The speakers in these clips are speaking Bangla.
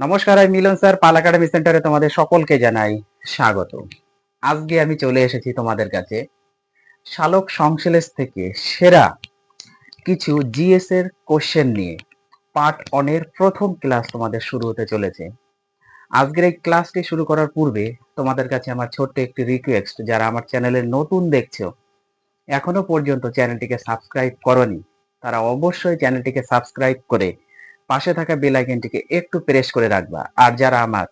নমস্কার, আমি মিলন স্যার, পাল একাডেমি সেন্টারে তোমাদের সকলকে জানাই স্বাগত। আজকে আমি চলে এসেছি তোমাদের কাছে শালক সংশ্লেষ থেকে সেরা কিছু জিএস এর কোশ্চেন নিয়ে। পার্ট অনের প্রথম ক্লাস তোমাদের শুরু হতে চলেছে। আজকের এই ক্লাসটি শুরু করার পূর্বে তোমাদের কাছে আমার ছোট্ট একটি রিকোয়েস্ট যারা আমার চ্যানেলে নতুন দেখছ, এখনও পর্যন্ত চ্যানেলটিকে সাবস্ক্রাইব করনি, তারা অবশ্যই চ্যানেলটিকে সাবস্ক্রাইব করে পাশে থাকা বেল আইকনটিকে একটু প্রেস করে রাখবা। আর যারা আমার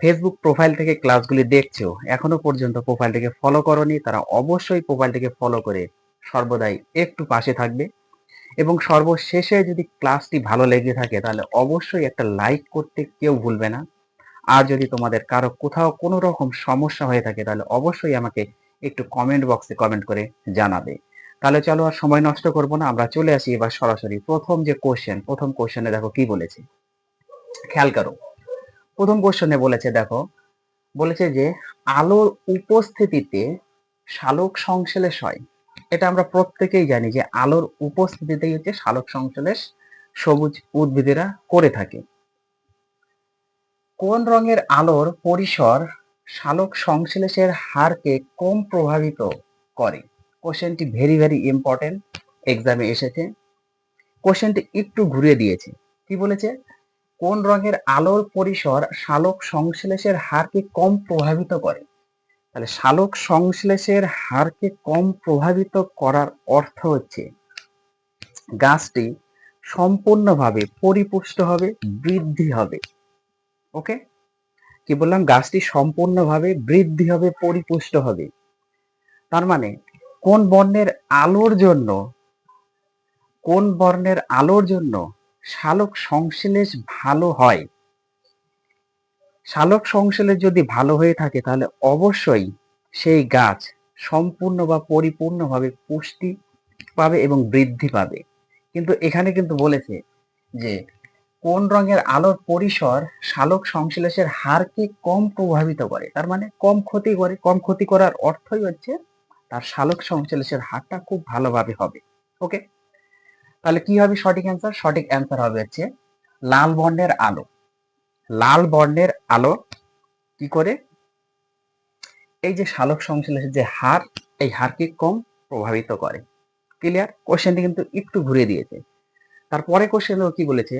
ফেসবুক প্রোফাইল থেকে ক্লাসগুলি দেখছ, এখনও পর্যন্ত প্রোফাইলটিকে ফলো করনি, তারা অবশ্যই প্রোফাইলটিকে ফলো করে সর্বদাই একটু পাশে থাকবে। এবং সর্বশেষে যদি ক্লাসটি ভালো লেগে থাকে, তাহলে অবশ্যই একটা লাইক করতে কেউ ভুলবে না। আর যদি তোমাদের কারও কোথাও কোনো রকম সমস্যা হয়ে থাকে, তাহলে অবশ্যই আমাকে একটু কমেন্ট বক্সে কমেন্ট করে জানাবে। তাহলে চলো আর সময় নষ্ট করব না, আমরা চলে আসি এবার সরাসরি। প্রথম যে কোশ্চেন প্রথম কোশ্চেনে দেখো কি বলেছে? খেয়াল করো। প্রথম কোশ্চেনে বলেছে, দেখো, বলেছে যে আলোর উপস্থিতিতে শালক সংশ্লেষ হয়। এটা আমরা প্রত্যেকেই জানি যে আলোর উপস্থিতিতেই হচ্ছে শালক সংশ্লেষ সবুজ উদ্ভিদেরা করে থাকে। কোন রঙের আলোর পরিসর শালক সংশ্লেষের হারকে কম প্রভাবিত করে? কোশ্চেনটি ভেরি ভেরি ইম্পর্টেন্ট এক্সামে এসেছে। কোশ্চেনটি একটু ঘুরিয়ে দিয়েছে। কি বলেছে? কোন রঙের আলোর পরিসর শালক সংশ্লেষের হারকে কম প্রভাবিত করে? তাহলে শালক সংশ্লেষের হারকে কম প্রভাবিত করার অর্থ হচ্ছে, গাছটি সম্পূর্ণভাবে পরিপুষ্ট হবে, বৃদ্ধি হবে। ওকে কি বললাম? গাছটি সম্পূর্ণভাবে বৃদ্ধি হবে, পরিপুষ্ট হবে। তার মানে কোন বর্ণের আলোর জন্য, কোন বর্ণের আলোর জন্য শালক সংশ্লেষ ভালো হয়? শালক সংশ্লেষ যদি ভালো হয়ে থাকে, তাহলে অবশ্যই সেই গাছ সম্পূর্ণ বা পরিপূর্ণভাবে পুষ্টি পাবে এবং বৃদ্ধি পাবে। কিন্তু এখানে কিন্তু বলেছে যে, কোন রঙের আলোর পরিসর শালক সংশ্লেষের হারকে কম প্রভাবিত করে? তার মানে কম ক্ষতি করে, কম ক্ষতি করার অর্থই হচ্ছে তার শালক সংশ্লেষের হারটা খুব ভালোভাবে হবে ওকে তাহলে কি হবে সঠিক অ্যান্সার সঠিক অ্যান্সার হবে হচ্ছে লাল বর্ণের আলো। লাল বর্ণের আলো কি করে? এই যে শালক সংশ্লেষের যে হার, এই হারকে কম প্রভাবিত করে। ক্লিয়ার কোশ্চেনটি কিন্তু একটু ঘুরে দিয়েছে। তারপরে কোশ্চেন কি বলেছে?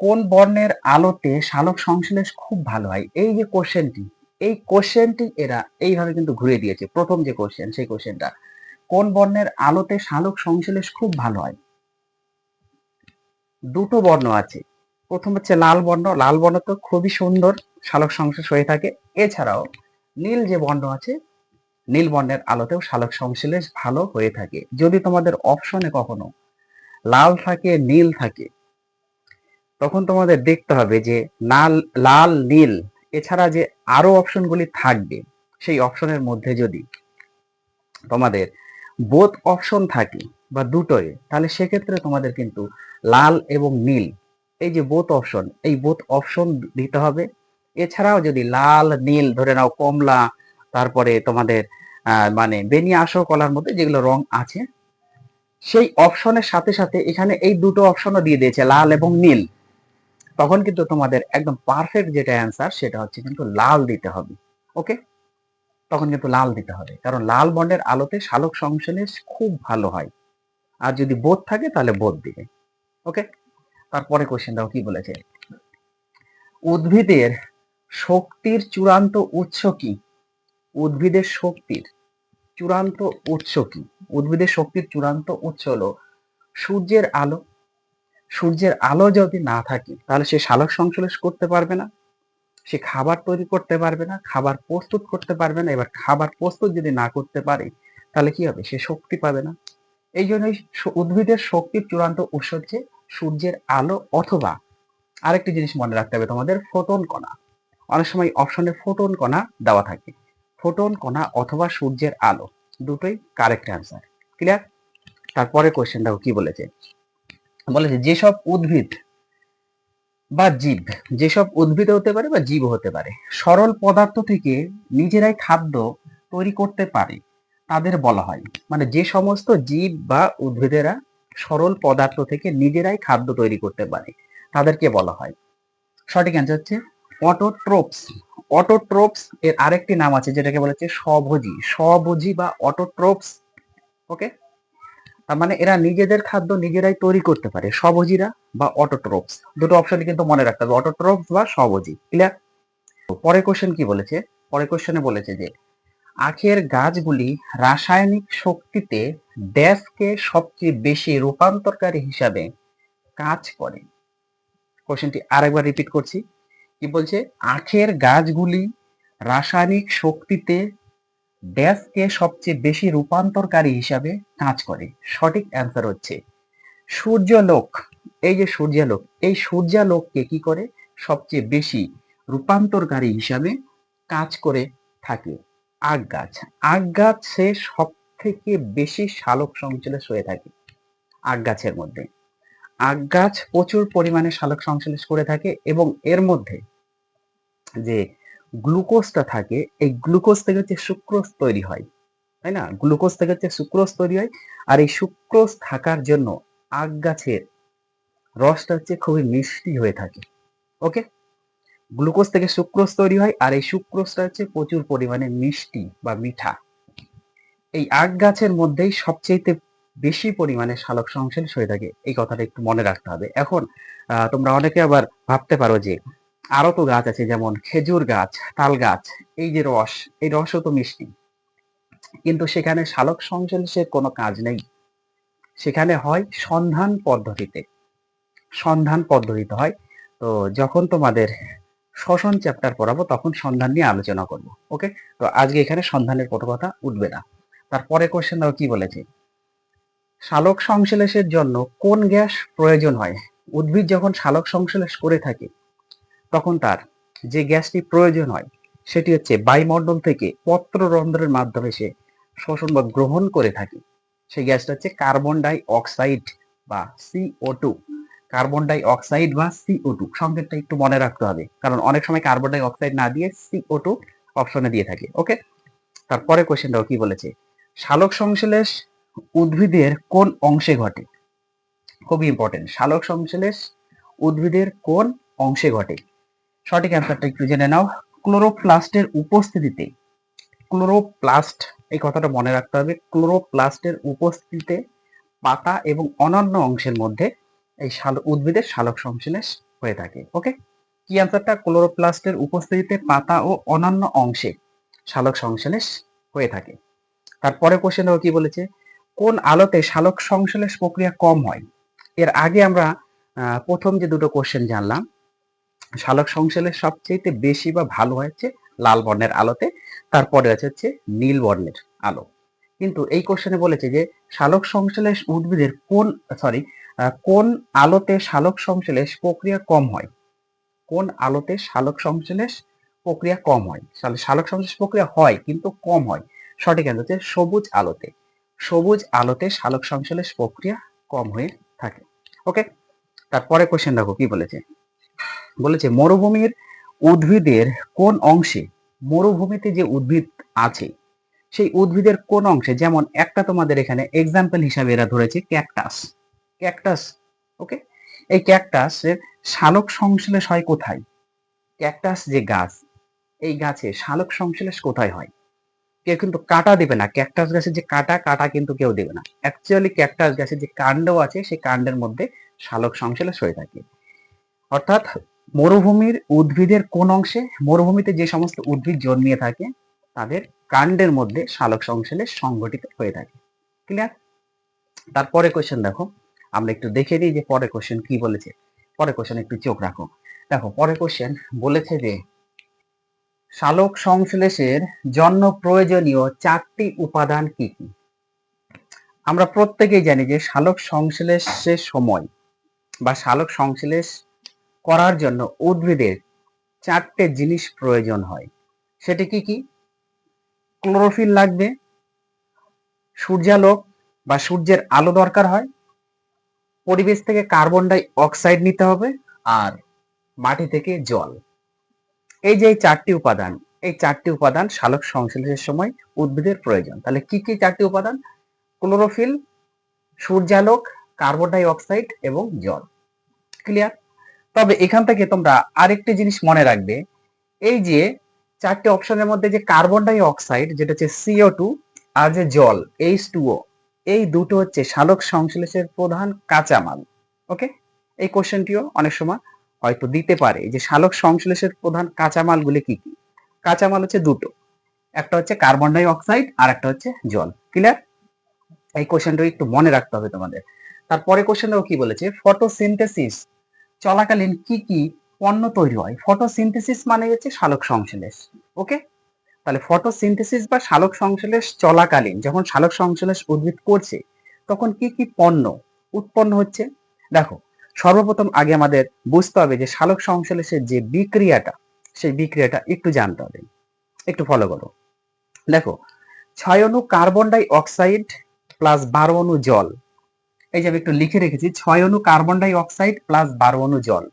কোন বর্ণের আলোতে শালক সংশ্লেষ খুব ভালো হয়? এই যে কোশ্চেনটি এই কোশ্চেনটি এরা এইভাবে কিন্তু ঘুরে দিয়েছে। প্রথম যে কোশ্চেন সেই কোশ্চেনটা কোন বর্ণের আলোতে শালক সংশ্লেষ খুব ভালো হয়? দুটো বর্ণ আছে। প্রথম হচ্ছে লাল বর্ণ। লাল বর্ণ তো খুবই সুন্দর শালক সংশ্লেষ হয়ে থাকে। এছাড়াও নীল যে বর্ণ আছে, নীল বর্ণের আলোতেও শালক সংশ্লেষ ভালো হয়ে থাকে। যদি তোমাদের অপশনে কখনো লাল থাকে, নীল থাকে, তখন তোমাদের দেখতে হবে যে লাল লাল, নীল এছাড়া যে আরও অপশনগুলি থাকবে, সেই অপশনের মধ্যে যদি তোমাদের বোধ অপশন থাকে বা দুটোই, তাহলে সেক্ষেত্রে তোমাদের কিন্তু লাল এবং নীল, এই যে বোথ অপশন এই বোথ অপশন দিতে হবে। এছাড়াও যদি লাল, নীল, ধরে নাও কমলা, তারপরে তোমাদের মানে বেনিয়া আসো কলার মধ্যে যেগুলো রং আছে, সেই অপশনের সাথে সাথে এখানে এই দুটো অপশনও দিয়ে দিয়েছে, লাল এবং নীল। তখন কিন্তু তোমাদের একদম পারফেক্ট যেটা অ্যান্সার সেটা হচ্ছে কিন্তু লাল দিতে হবে ওকে তখন কিন্তু লাল দিতে হবে, কারণ লাল বন্ডের আলোতে শালক সংশ্লেষ খুব ভালো হয়। আর যদি বোধ থাকে তাহলে বোধ দিবে ওকে তারপরে কোশ্চেনটাও কি বলেছে? উদ্ভিদের শক্তির চূড়ান্ত উৎস কি? উদ্ভিদের শক্তির চূড়ান্ত উৎস কি? উদ্ভিদের শক্তির চূড়ান্ত উৎস হলো সূর্যের আলো সূর্যের আলো যদি না থাকে, তাহলে সে সালোক সংশ্লেষ করতে পারবে না, সে খাবার তৈরি করতে পারবে না, খাবার প্রস্তুত করতে পারবে না, এবার খাবার প্রস্তুত যদি না করতে পারে, তাহলে কি হবে? সে শক্তি পাবে না। এই জন্যই উদ্ভিদের শক্তির চূড়ান্ত উৎস হচ্ছে সূর্যের আলো অথবা আরেকটি জিনিস মনে রাখতে হবে তোমাদের, ফোটন কণা। অনেক সময় অপশনে ফোটন কণা দেওয়া থাকে। ফোটন কণা অথবা সূর্যের আলো, দুটোই কারেক্ট অ্যান্সার ক্লিয়ার তারপরে কোয়েশ্চেন দেখো কি বলেছে। বলেছে যেসব উদ্ভিদ বা জীব, যেসব উদ্ভিদ হতে পারে বা জীব হতে পারে, সরল পদার্থ থেকে নিজেরাই খাদ্য তৈরি করতে পারে, তাদের বলা হয়। মানে যে সমস্ত জীব বা উদ্ভিদেরা সরল পদার্থ থেকে নিজেরাই খাদ্য তৈরি করতে পারে, তাদেরকে বলা হয়। সঠিক অ্যান্সার হচ্ছে অটোট্রোপস। অটোট্রোপস এর আরেকটি নাম আছে যেটাকে বলা হচ্ছে স্বভোজী স্বভোজী বা অটোট্রোপস ওকে মানে এরা নিজেদের খাদ্য নিজেরাই তৈরি করতে পারে স্বভোজীরা বা অটোট্রোপস দুটো অপশন কিন্তু মনে রাখতে হবে অটোট্রোপস বা স্বভোজী ক্লিয়ার পরের কোশ্চেন কি বলেছে? পরের কোশ্চেনে বলেছে যে, আখের গাছগুলি রাসায়নিক শক্তিতে ড্যাশকে সবচেয়ে বেশি রূপান্তরকারী হিসাবে কাজ করে। কোশ্চেনটি আরেকবার রিপিট করছি। কি বলছে? আখের গাছগুলি রাসায়নিক শক্তিতে ড্যাশকে সবচেয়ে বেশি রূপান্তরকারী হিসাবে কাজ করে। সঠিক অ্যান্সার হচ্ছে সূর্যলোক। এই যে সূর্যালোক, এই সূর্যালোককে কি করে? সবচেয়ে বেশি রূপান্তরকারী হিসাবে কাজ করে থাকে আখ গাছ। আখ গাছে সব থেকে বেশি শালক সংশ্লেষ হয়ে থাকে আখ গাছের মধ্যে। আখ গাছ প্রচুর পরিমাণে শালক সংশ্লেষ করে থাকে এবং এর মধ্যে যে গ্লুকোজটা থাকে, এই গ্লুকোজ থেকে হচ্ছে সুক্রোজ তৈরি হয়, তাই না? গ্লুকোজ থেকে হচ্ছে সুক্রোজ তৈরি হয়, আর এই সুক্রোজ থাকার জন্য আখ গাছের রসটা হচ্ছে খুবই মিষ্টি হয়ে থাকে ওকে গ্লুকোজ থেকে সুক্রোজ তৈরি হয়, আর এই সুক্রোজটা হচ্ছে প্রচুর পরিমাণে মিষ্টি বা মিঠা। এই আখ গাছের মধ্যেই সবচেয়ে বেশি পরিমাণে শালক সংশ্লেষ হয়ে থাকে, এই কথাটা একটু মনে রাখতে হবে। এখন তোমরা অনেকে আবার ভাবতে পারো যে আরও তো গাছ আছে যেমন খেজুর গাছ, তাল গাছ, এই যে রস, এই রসও তো মিষ্টি। কিন্তু সেখানে শালক সংশ্লেষের কোনো কাজ নেই। সেখানে হয় সন্ধান পদ্ধতিতে। সন্ধান পদ্ধতিতে হয়। তো যখন তোমাদের শ্বসন চ্যাপ্টার পড়াবো, তখন সন্ধান নিয়ে আলোচনা করব ওকে তো আজকে এখানে সন্ধানের কোনো কথা উঠবে না। তারপরে কোশ্চেন দাও কি বলেছে? শালক সংশ্লেষের জন্য কোন গ্যাস প্রয়োজন হয়? উদ্ভিদ যখন শালক সংশ্লেষ করে থাকে তখন তার যে গ্যাসটি প্রয়োজন হয়, সেটি হচ্ছে বায়ুমণ্ডল থেকে পত্ররন্ধ্রের মাধ্যমে সে শোষণ বা গ্রহণ করে থাকে। সেই গ্যাসটা হচ্ছে কার্বন ডাই অক্সাইড বা CO two carbon die oxide বা সিও টু সংকেতটা একটু মনে রাখতে হবে, কারণ অনেক সময় কার্বন ডাই অক্সাইড না দিয়ে সিও টু অপশনে দিয়ে থাকে, ওকে? তারপরে কোশ্চেনটাও কি বলেছে? শালক সংশ্লেষ উদ্ভিদের কোন অংশে ঘটে? খুবই ইম্পর্টেন্ট শালক সংশ্লেষ উদ্ভিদের কোন অংশে ঘটে? সঠিক অ্যান্সারটা একটু জেনে নাও। ক্লোরোপ্লাস্টের উপস্থিতিতে, ক্লোরোপ্লাস্ট, এই কথাটা মনে রাখতে হবে, ক্লোরোপ্লাস্টের উপস্থিতিতে পাতা এবং অন্যান্য অংশের মধ্যে এই শাল উদ্ভিদের শালক সংশ্লেষ হয়ে থাকে ওকে কি অ্যান্সারটা ক্লোরোপ্লাস্টের উপস্থিতিতে পাতা ও অন্যান্য অংশে শালক সংশ্লেষ হয়ে থাকে। তারপরে কোশ্চেন কি বলেছে? কোন আলোতে শালক সংশ্লেষ প্রক্রিয়া কম হয়? এর আগে আমরা প্রথম যে দুটো কোশ্চেন জানলাম শালক সংশ্লেষ সবচেয়ে বেশি বা ভালো হয়েছে লাল বর্ণের আলোতে, তারপরে আছে হচ্ছে নীল বর্ণের আলো। কিন্তু এই কোশ্চেনে বলেছে যে, শালক সংশ্লেষ উদ্ভিদের কোন সরি কোন আলোতে শালক সংশ্লেষ প্রক্রিয়া কম হয়? কোন আলোতে শালক সংশ্লেষ প্রক্রিয়া কম হয়? শালক সংশ্লেষ প্রক্রিয়া হয়, কিন্তু কম হয়। সঠিক অ্যান্সার হচ্ছে সবুজ আলোতে। সবুজ আলোতে শালক সংশ্লেষ প্রক্রিয়া কম হয়ে থাকে। ওকে তারপরে কোশ্চেন দেখো, কি বলেছে? বলেছে, মরুভূমির উদ্ভিদের কোন অংশে, মরুভূমিতে যে উদ্ভিদ আছে, সেই উদ্ভিদের কোন অংশে, যেমন একটা তোমাদের এখানে এক্সাম্পল হিসাবে এরা ধরেছে ক্যাকটাস ক্যাকটাস ওকে এই ক্যাকটাসের শালক সংশ্লেষ হয় কোথায়? ক্যাকটাস যে গাছ, এই গাছে শালক সংশ্লেষ কোথায় হয়? কেউ কিন্তু কাটা দেবে না ক্যাকটাস গাছের যে কাটা কাটা কিন্তু কেউ দেবে না। অ্যাকচুয়ালি ক্যাকটাস গাছের যে কাণ্ড আছে, সেই কাণ্ডের মধ্যে শালক সংশ্লেষ হয়ে থাকে। অর্থাৎ মরুভূমির উদ্ভিদের কোন অংশে, মরুভূমিতে যে সমস্ত উদ্ভিদ জন্মিয়ে থাকে, তাদের কাণ্ডের মধ্যে শালক সংশ্লেষ সংঘটিত হয়ে থাকে। ক্লিয়ার তারপরে কোশ্চেন দেখো। আমরা একটু দেখে দিই যে পরে কোশ্চেন কি বলেছে। পরে কোশ্চেন একটু চোখ রাখো। দেখো পরে কোশ্চেন বলেছে যে, শালক সংশ্লেষের জন্য প্রয়োজনীয় চারটি উপাদান কি কি? আমরা প্রত্যেকেই জানি যে শালক সংশ্লেষের সময় বা শালক সংশ্লেষ করার জন্য উদ্ভিদের চারটে জিনিস প্রয়োজন হয়। সেটি কি কি? ক্লোরোফিল লাগবে, সূর্যালোক বা সূর্যের আলো দরকার হয়, পরিবেশ থেকে কার্বন ডাই অক্সাইড নিতে হবে আর মাটি থেকে জল। এই যে এই চারটি উপাদান, এই চারটি উপাদান শালক সংশ্লেষের সময় উদ্ভিদের প্রয়োজন। তাহলে কি কি চারটি উপাদান? ক্লোরোফিল, সূর্যালোক, কার্বন ডাই অক্সাইড এবং জল। ক্লিয়ার? তবে এখান থেকে তোমরা আরেকটি জিনিস মনে রাখবে। এই যে চারটি অপশনের মধ্যে যে কার্বন ডাই অক্সাইড যেটা হচ্ছে সিও টু আর যে জল এইচ টুও এই দুটো হচ্ছে সালোক সংশ্লেষের প্রধান কাঁচামাল। ওকে এই কোশ্চেনটিও অনেক সময় হয়তো দিতে পারে যে সালোক সংশ্লেষের প্রধান কাঁচামালগুলি কি কি? কাঁচামাল হচ্ছে দুটো। একটা হচ্ছে কার্বন ডাই অক্সাইড আর একটা হচ্ছে জল। ক্লিয়ার এই কোশ্চেনটা একটু মনে রাখতে হবে তোমাদের। তারপরে কোশ্চেনটাও কি বলেছে? ফটোসিনথেসিস চলাকালীন কি কি পণ্য তৈরি হয়? ফটোসিনথেসিস মানে হচ্ছে সালোক সংশ্লেষ ওকে তাহলে ফটোসিনথেসিস বা সালোক সংশ্লেষ চলাকালীন, যখন সালোক সংশ্লেষ উদ্ভিদ করছে, তখন কি কি পণ্য উৎপন্ন হচ্ছে? দেখো, সর্বপ্রথম আগে আমাদের বুঝতে হবে যে সালোক সংশ্লেষের যে বিক্রিয়াটা, সেই বিক্রিয়াটা একটু জানতে হবে। একটু ফলো করো। দেখো, ছয় অণু কার্বন ডাই অক্সাইড প্লাস বারো অণু জল এই যে আমি একটু লিখে রেখেছি, ছয় অণু কার্বন ডাই অক্সাইড প্লাস বারো অণু জল।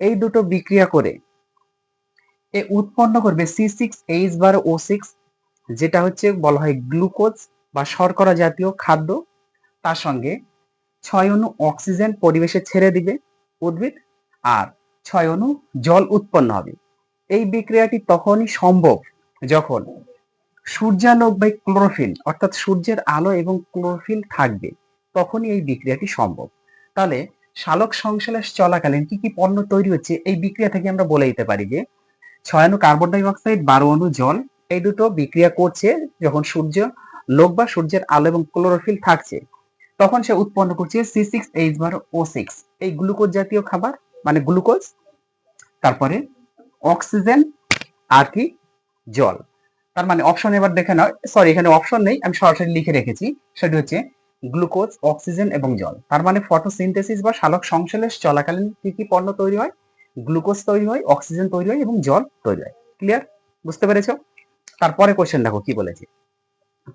এই দুটো বিক্রিয়া করে এ উৎপন্ন করবে সি সিক্স এইচ বারো ও সিক্স যেটা হচ্ছে বলা হয় গ্লুকোজ বা শর্করা জাতীয় খাদ্য। তার সঙ্গে ছয় অণু অক্সিজেন পরিবেশে ছেড়ে দিবে উদ্ভিদ, আর ছয় অণু জল উৎপন্ন হবে। এই বিক্রিয়াটি তখনই সম্ভব যখন সূর্যালোক বা ক্লোরোফিল, অর্থাৎ সূর্যের আলো এবং ক্লোরোফিল থাকবে। তখনই এই বিক্রিয়াটি সম্ভব। তাহলে সালোক সংশ্লেষ চলাকালীন কি কি পণ্য তৈরি হচ্ছে এই বিক্রিয়া থেকে আমরা বলে দিতে পারি যে ছয় কার্বন ডাই অক্সাইড, বারো অণু জল, এই দুটো বিক্রিয়া করছে যখন সূর্য লোক বা সূর্যের আলো এবং ক্লোরোফিল থাকছে, তখন সে উৎপন্ন করছে সি সিক্স এইচ বারো ও সিক্স এই গ্লুকোজ জাতীয় খাবার মানে গ্লুকোজ, তারপরে অক্সিজেন আর কি জল। তার মানে অপশন এবার দেখে নাও সরি এখানে অপশন নেই, আমি সরাসরি লিখে রেখেছি, সেটি হচ্ছে গ্লুকোজ, অক্সিজেন এবং জল। তার মানে ফটোসিনথেসিস বা সালোক সংশ্লেষ চলাকালীন কি কি পণ্য তৈরি হয়? গ্লুকোজ তৈরি হয়, অক্সিজেন তৈরি হয় এবং জল তৈরি হয়। ক্লিয়ার বুঝতে পেরেছ? তারপরে কোশ্চেন দেখো, কি বলেছে?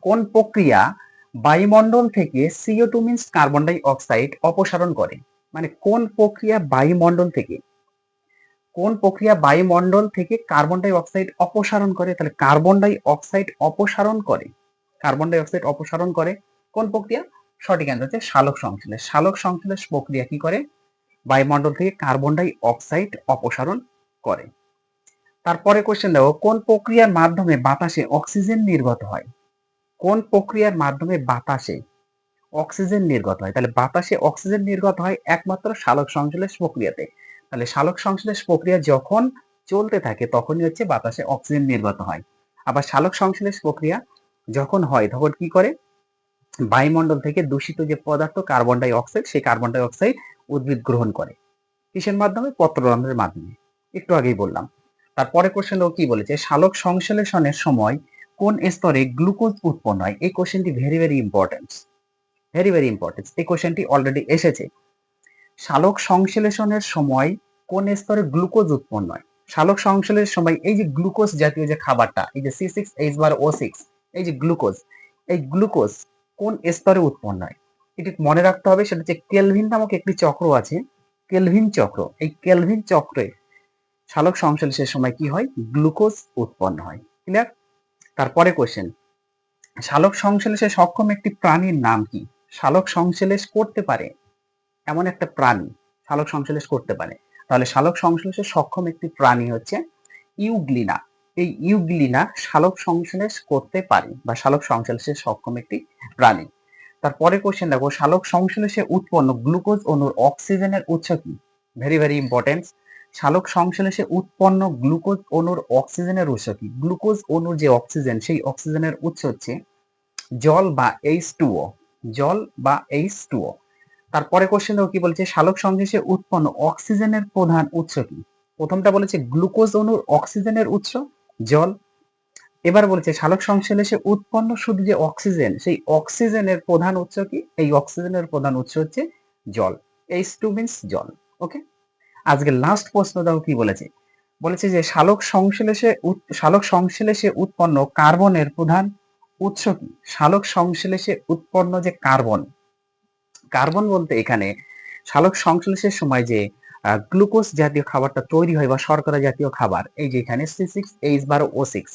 কোন প্রক্রিয়া বায়ুমণ্ডল থেকে CO two means carbon dioxide অপসারণ করে? মানে কোন প্রক্রিয়া বায়ুমণ্ডল থেকে? কোন প্রক্রিয়া বায়ুমণ্ডল থেকে কার্বন ডাই অক্সাইড অপসারণ করে? তাহলে কার্বন ডাই অক্সাইড অপসারণ করে। কার্বন ডাই অক্সাইড অপসারণ করে কোন প্রক্রিয়া? সঠিক অ্যান্সার হচ্ছে সালোক সংশ্লেষ। সালোক সংশ্লেষ প্রক্রিয়া কি করে? বায়ুমণ্ডল থেকে কার্বন ডাই অক্সাইড অপসারণ করে। তারপরে কোশ্চেন দেখো, কোন প্রক্রিয়ার মাধ্যমে বাতাসে অক্সিজেন নির্গত হয়? কোন প্রক্রিয়ার মাধ্যমে বাতাসে অক্সিজেন নির্গত হয়? তাহলে বাতাসে অক্সিজেন নির্গত হয় একমাত্র সালোক সংশ্লেষ প্রক্রিয়াতে। তাহলে সালোক সংশ্লেষ প্রক্রিয়া যখন চলতে থাকে, তখনই হচ্ছে বাতাসে অক্সিজেন নির্গত হয়। আবার সালোক সংশ্লেষ প্রক্রিয়া যখন হয়, তখন কি করে? বায়ুমণ্ডল থেকে দূষিত যে পদার্থ কার্বন ডাই অক্সাইড সেই কার্বন ডাই অক্সাইড উদ্ভিদ গ্রহণ করে। কিসের মাধ্যমে? পত্ররন্ধ্রের মাধ্যমে। একটু আগেই বললাম। তারপরে কোশ্চেন ও কি বলেছে? সালোক সংশ্লেষণের সময় কোন স্তরে গ্লুকোজ উৎপন্ন হয়? এই কোশ্চেনটি very very important very very important এই কোশ্চেনটি অলরেডি এসেছে। সালোক সংশ্লেষণের সময় কোন স্তরে গ্লুকোজ উৎপন্ন হয়? সালোক সংশ্লেষের সময় এই যে গ্লুকোজ জাতীয় যে খাবারটা, এই যে সি সিক্স এইচ বার ও সিক্স এই যে গ্লুকোজ এই গ্লুকোজ কোন স্তরে উৎপন্ন হয়? এটি মনে রাখতে হবে, সেটা হচ্ছে কেলভিন নামক একটি চক্র আছে। কেলভিন চক্র, এই কেলভিন চক্রে সালোক সংশ্লেষের সময় কি হয়? গ্লুকোজ উৎপন্ন হয়। ক্লিয়ার তারপরে কোশ্চেন সালোক সংশ্লেষে সক্ষম একটি প্রাণীর নাম কি? সালোক সংশ্লেষ করতে পারে এমন একটা প্রাণী, সালোক সংশ্লেষ করতে পারে। তাহলে সালোক সংশ্লেষে সক্ষম একটি প্রাণী হচ্ছে ইউগ্লিনা। এই ইউগ্লিনা শালক সংশ্লেষ করতে পারে বা শালক সংশ্লেষে সক্ষম একটি প্রাণী। তারপরে কোশ্চেন দেখো, শালক সংশ্লেষে উৎপন্ন গ্লুকোজ অণুর অক্সিজেনের উৎস কি? ভেরি ভেরি ইম্পর্টেন্ট শালক সংশ্লেষে উৎপন্ন গ্লুকোজ অণুর অক্সিজেনের উৎস কি? গ্লুকোজ অণুর যে অক্সিজেন, সেই অক্সিজেনের উৎস হচ্ছে জল বা এইচ টুও জল বা এইচ টুও তারপরে কোশ্চেন দেখো, কি বলছে? শালক সংশ্লেষে উৎপন্ন অক্সিজেনের প্রধান উৎস কি? প্রথমটা বলেছে গ্লুকোজ অণুর অক্সিজেনের উৎস জল। এবার বলেছে সালোক সংশ্লেষে উৎপন্ন শুধু যে অক্সিজেন, সেই অক্সিজেনের প্রধান উৎস কি? এই অক্সিজেনের প্রধান উৎস হচ্ছে জল এইচ টু মিনস জল ওকে আজকে লাস্ট প্রশ্ন দাও কি বলেছে? বলেছে যে সালোক সংশ্লেষে সালোক সংশ্লেষে উৎপন্ন কার্বনের প্রধান উৎস কি? সালোক সংশ্লেষে উৎপন্ন যে কার্বন কার্বন বলতে এখানে সালোক সংশ্লেষের সময় যে গ্লুকোজ জাতীয় খাবারটা তৈরি হয় বা শর্করা জাতীয় খাবার, এই যে এখানে সি সিক্স এইচ বারো ও সিক্স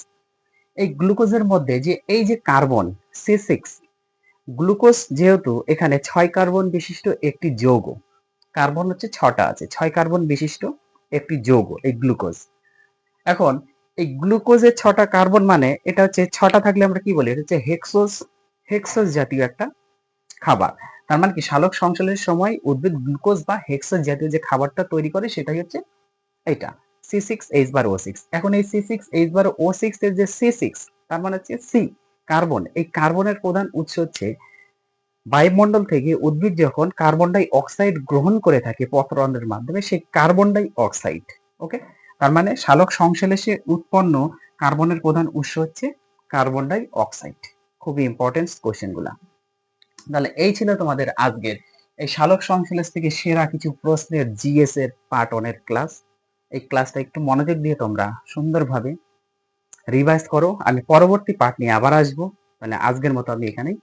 এই গ্লুকোজের মধ্যে যে, এই যে কার্বন সি সিক্স গ্লুকোজ যেহেতু এখানে ছয় কার্বন বিশিষ্ট একটি যৌগ কার্বন হচ্ছে ছটা আছে, ছয় কার্বন বিশিষ্ট একটি যৌগ, এই গ্লুকোজ এখন, এই গ্লুকোজের ছটা কার্বন মানে এটা হচ্ছে, ছটা থাকলে আমরা কি বলি? এটা হচ্ছে হেক্সোস হেক্সোস জাতীয় একটা খাবার। তার মানে কি? সালোক সংশ্লেষের সময় উদ্ভিদ গ্লুকোজ বা হেক্সোস জাতীয় যে খাবারটা তৈরি করে সেটাই হচ্ছে এটা সি সিক্স এইচ বার ও সিক্স এখন এই সি সিক্স এইচ বার ও সিক্স এর যে সি সিক্স তার মানে হচ্ছে সি কার্বন। এই কার্বনের প্রধান উৎস হচ্ছে বায়ুমণ্ডল থেকে উদ্ভিদ যখন কার্বন ডাই অক্সাইড গ্রহণ করে থাকে পত্ররন্ধ্রের মাধ্যমে সেই কার্বন ডাই অক্সাইড, ওকে? তার মানে সালোক সংশ্লেষে উৎপন্ন কার্বনের প্রধান উৎস হচ্ছে কার্বন ডাই অক্সাইড। খুবই ইম্পর্টেন্ট কোশ্চেনগুলা তাহলে এই ছিল তোমাদের আজকের। এই শালক সংশ্লেষ থেকে সেরা কিছু প্রশ্নের জিএস এর পার্ট ওয়ানের ক্লাস এই ক্লাসটা একটু মনোযোগ দিয়ে তোমরা সুন্দরভাবে রিভাইজ করো। আমি পরবর্তী পার্ট নিয়ে আবার আসব। তাহলে আজকের মতো আমি এখানেই